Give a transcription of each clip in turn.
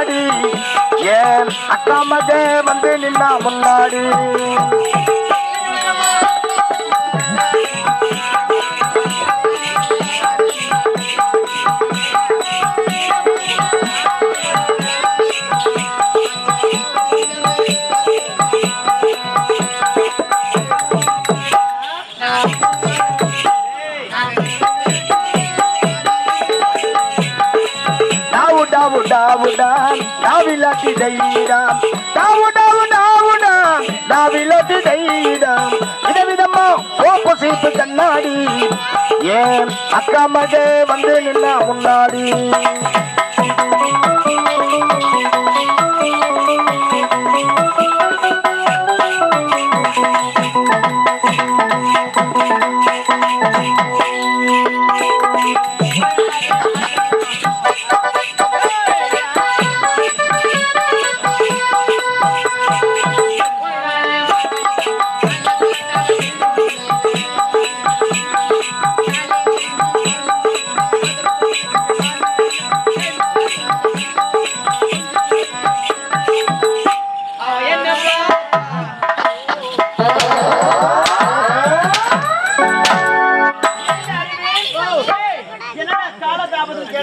முன்னாடி. ஏன் அக்காமதே வந்து நின்னா முன்னாடி? டாவிலாட்டி தைடாம் டாவு నా విలతి டாவிலாட்டி தைடாம் விதவிதமா சோப்பு சீப்பு கண்ணாடி ஏன் அக்கா மகே வந்து நின்னா முன்னாடி?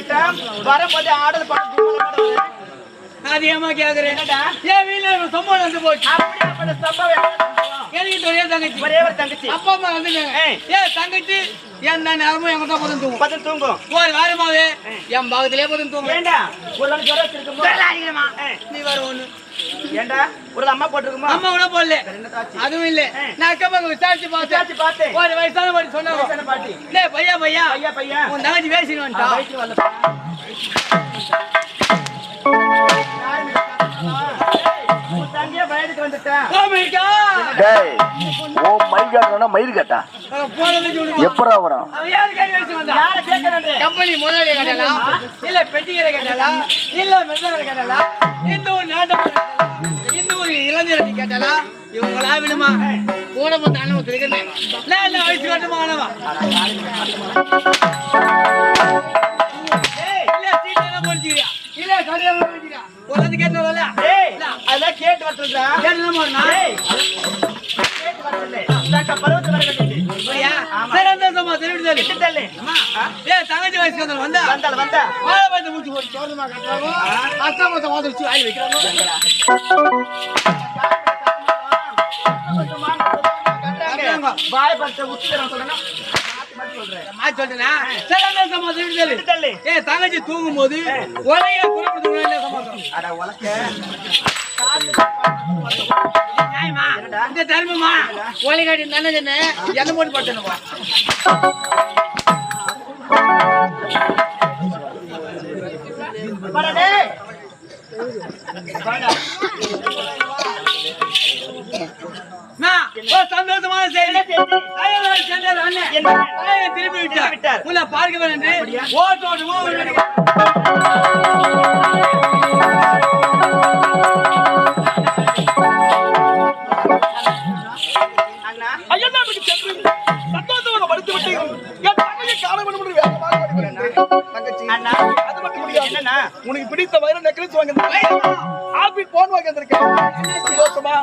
கேட்டேன் வரும்போது ஆடல் பாட்டு கேக்குறேன். என் வீட்டுல ஒரு சம்பவம் வந்து போச்சு. எனக்கு ஒரே தங்கச்சி? ஒரே ஒரு தங்கச்சி. அப்பா அம்மா வந்துட்டாங்க. ஏன் தங்கச்சி என் நான் நேரமும் எங்க தான் போதும் தூங்கும். பத்து தூங்கும் ஒரு வாரமாவே என் பாகத்திலே போதும் தூங்கும். ஏண்டா? ஒரு நாள் ஜுரம் வச்சிருக்குமோ? ஏய், நீ வர ஒண்ணு. ஏண்டா? ஒரு அம்மா போட்டிருக்குமா? அம்மா கூட போடல? அதுவும் இல்ல. நான் அக்கா பக்கம் விசாரிச்சு விசாரிச்சு பார்த்தேன். பார்த்தேன். ஒரு வயசான பாட்டி சொன்னாங்க. பாட்டி. டேய் பையா பையா? ஐயா பையன் உன் தங்கச்சி பேசிட்டு வந்துட்டா. மயில் காட்டா? எப்படா வரும்? கம்பெனி முதலாளி கட்டலாம் இல்ல பெட்டிக்கரை கட்டலாம் இல்ல மெத்தகரை கட்டலாம் இந்த ஒரு நாட்டம் இந்த ஒரு இளைஞரை கட்டலாம் இவங்களா வேணுமா கூட நான் என்ன வயசு கட்டுமா ஏய், இல்ல ஏய், அதெல்லாம் கேட்டு ஏய், கேட்டு வரட்டும்ல. இந்தாக்கா, பருவத்து வர வேண்டியது. ஐயா ஆமா. தள்ளு. ஏ தங்கச்சி வயசுக்கு வந்தவன் வந்தா வந்தாள், வந்தா. வாழை பார்த்து மூச்சு போட்டு சோதமா கட்டுறாங்க அக்கா மொத்தம் வச்சு ஆய் வைக்கிறாங்க. வாய் பார்த்து உச்சி தரம் சொல்லணும். மாத்தி மாத்தி சொல்றேன். மாத்தி சொல்றேனா சரி அந்த சம்மா தெரிவித்து சொல்லு விட்டு தள்ளு. ஏ தங்கச்சி தூங்கும் போது உலக குறிப்பிட்டு என்ன இந்த தர்மமா? உலகாடி தானே என்ன? போட்டு. வாடா. சந்தோஷமான செய்தி. திரும்பி விட்டார். உன்னை பார்க்க வேண்டும்? ஓட்டோடு அண்ணா, அய்யனாருக்கு சென்று சந்தோஷமாக படுத்து விட்டு என் தங்கையை காண வேண்டும் என்று வேகமாக. அது மட்டும் முடியாது. என்னண்ணா? உனக்கு பிடித்த வைர நெக்லஸ் வாங்கி ஆப்பிள் போன் வாங்கி வந்திருக்கேன் சந்தோஷமா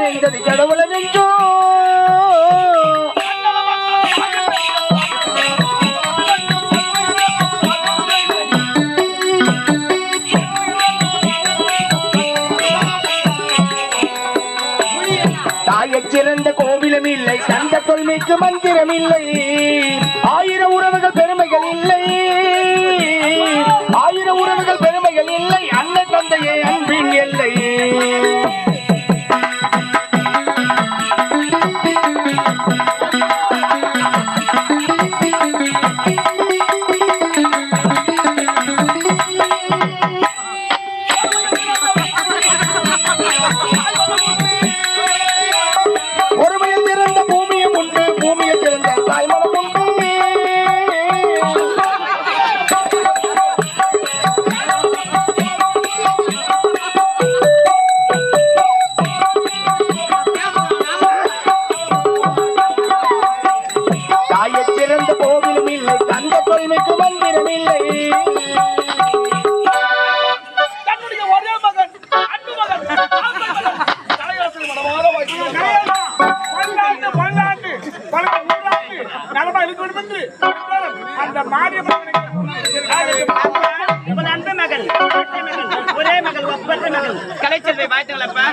நெய்தது கடவுள நெஞ்சோ தாயச் சிறந்த கோவிலும் இல்லை தந்த தொல்மைக்கு மந்திரம் இல்லை 哎呦！சென்று அந்த மாரியம்மன் அன்பு மகள் ஒரே மகள் ஒப்பற்ற மகள். கலைச்செல்வை வாழ்த்துங்களப்பா